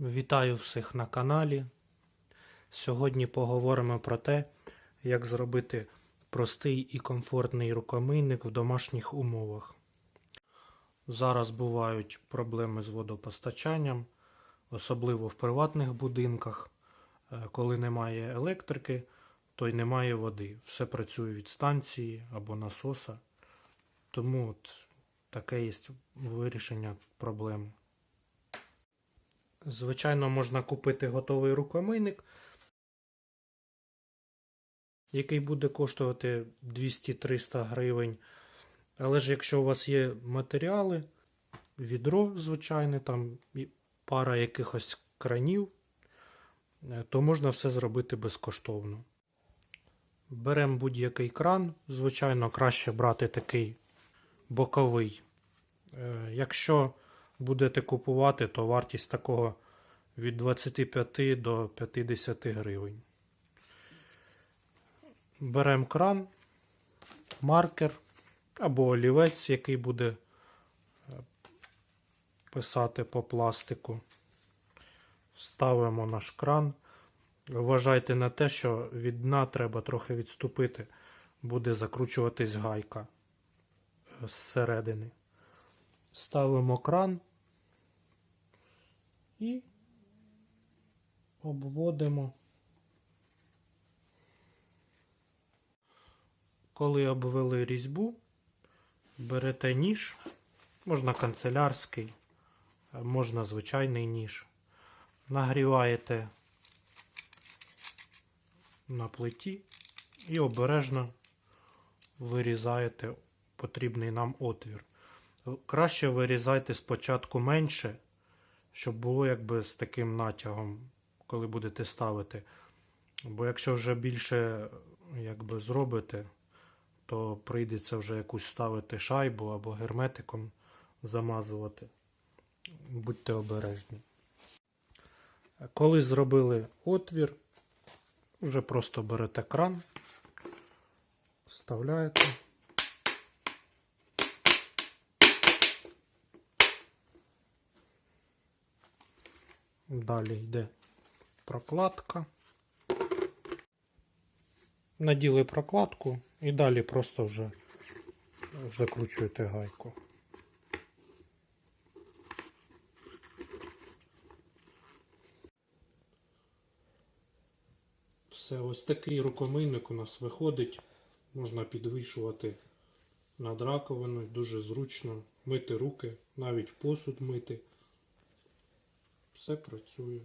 Вітаю всіх на каналі. Сьогодні поговоримо про те, як зробити простий і комфортний рукомийник в домашніх умовах. Зараз бувають проблеми з водопостачанням, особливо в приватних будинках. Е, Коли немає електрики, то й немає води. Все працює від станції або насоса. Тому от таке є вирішення проблеми. Звичайно, можна купити готовий рукомийник, який буде коштувати 200-300 гривень. Але ж якщо у вас є матеріали, відро звичайне, там і пара якихось кранів, е, то можна все зробити безкоштовно. Беремо будь-який кран, звичайно, краще брати такий боковий. Е, Якщо будете купувати, то вартість такого від 25 до 50 гривень. Беремо кран, маркер або олівець, який буде е, писати по пластику. Ставимо наш кран. Вважайте на те, що від дна треба трохи відступити, буде закручуватись гайка зсередини. Ставимо кран і обводимо. Коли обвели різьбу, берете ніж, можна канцелярський, можна звичайний ніж. Нагріваєте на плиті і обережно вирізаєте потрібний нам отвір. Краще вирізайте спочатку менше, щоб було якби з таким натягом, коли будете ставити. Бо якщо вже більше якби зробите, то прийдеться вже якусь ставити шайбу або герметиком замазувати. Будьте обережні. Коли зробили отвір, вже просто берете кран, вставляєте. Далі йде прокладка. Наділи прокладку і далі просто вже закручуєте гайку. Все, ось такий рукомийник у нас виходить. Можна підвішувати над раковиною, дуже зручно мити руки, навіть посуд мити все працює.